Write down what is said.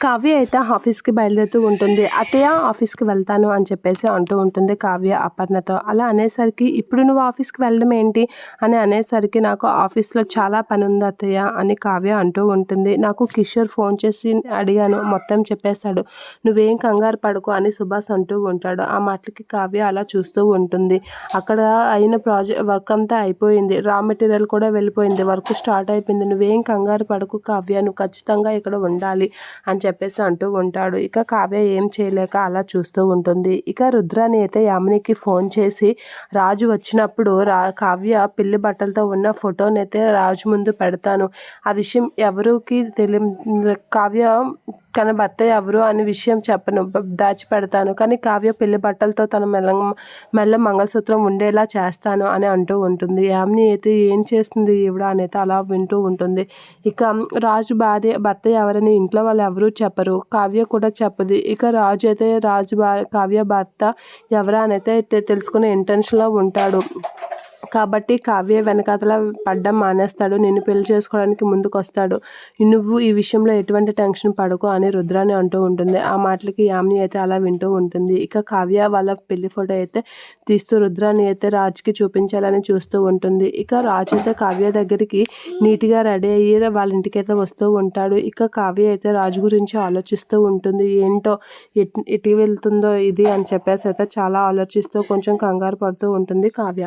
కావ్య అయితే ఆఫీస్కి బయలుదేరుతూ ఉంటుంది. అత్తయ్య ఆఫీస్కి వెళ్తాను అని చెప్పేసి అంటూ ఉంటుంది కావ్య అపర్ణతో. అలా అనేసరికి ఇప్పుడు నువ్వు ఆఫీస్కి వెళ్ళడం ఏంటి? అని అనేసరికి నాకు ఆఫీస్లో చాలా పని ఉంది అత్తయ్య అని కావ్య అంటూ ఉంటుంది. నాకు కిషోర్ ఫోన్ చేసి అడిగాను మొత్తం చెప్పేశాడు. నువ్వేం కంగారు పడుకో అని సుభాష్ అంటూ ఉంటాడు. ఆ మాటలకి కావ్య అలా చూస్తూ ఉంటుంది. అక్కడ అయిన ప్రాజెక్ట్ వర్క్ అంతా అయిపోయింది. రా మెటీరియల్ కూడా వెళ్ళిపోయింది. వర్క్ స్టార్ట్ అయిపోయింది. నువ్వేం కంగారు పడకు కావ్య నువ్వు ఖచ్చితంగా ఇక్కడ ఉండాలి అని చెప్పేసి అంటూ ఉంటాడు. ఇక కావ్య ఏం చేయలేక అలా చూస్తూ ఉంటుంది. ఇక రుద్రాని అయితే యామినికి ఫోన్ చేసి రాజు వచ్చినప్పుడు రా కావ్య పిల్లి బట్టలతో ఉన్న ఫోటోని అయితే రాజు ముందు పెడతాను. ఆ విషయం ఎవరికి తెలియ కావ్య తన భర్త ఎవరు అనే విషయం చెప్పను. దాచిపెడతాను. కానీ కావ్య పెళ్ళి బట్టలతో తన మెల్ల మెల్ల మంగళసూత్రం ఉండేలా చేస్తాను అని అంటూ ఉంటుంది. యామిని అయితే ఏం చేస్తుంది? ఈవిడ అనేది అలా వింటూ ఉంటుంది. ఇక రాజు భార్య భర్త ఎవరని ఇంట్లో వాళ్ళు ఎవరూ చెప్పరు. కావ్య కూడా చెప్పదు. ఇక రాజు అయితే రాజు భా కావ్య భర్త ఎవరా అనైతే అయితే తెలుసుకునే ఇంటెన్షన్లో ఉంటాడు. కాబట్టి కావ్య వెనకాతల పడ్డం మానేస్తాడు. నిన్ను పెళ్ళి చేసుకోవడానికి ముందుకు వస్తాడు నువ్వు ఈ విషయంలో ఎటువంటి టెన్షన్ పడకు అని రుద్రాని అంటూ ఉంటుంది. ఆ మాటలకి యామిని అయితే అలా వింటూ ఉంటుంది. ఇక కావ్య వాళ్ళ పెళ్ళి ఫోటో అయితే తీస్తూ రుద్రాని అయితే రాజుకి చూపించాలని చూస్తూ ఉంటుంది. ఇక రాజు అయితే కావ్య దగ్గరికి నీట్గా రెడీ అయ్యి వాళ్ళ ఇంటికైతే వస్తూ ఉంటాడు. ఇక కావ్య అయితే రాజు గురించి ఆలోచిస్తూ ఉంటుంది. ఏంటో ఎటు ఎటు వెళ్తుందో ఇది అని చెప్పేసి అయితే చాలా ఆలోచిస్తూ కొంచెం కంగారు పడుతూ ఉంటుంది కావ్య.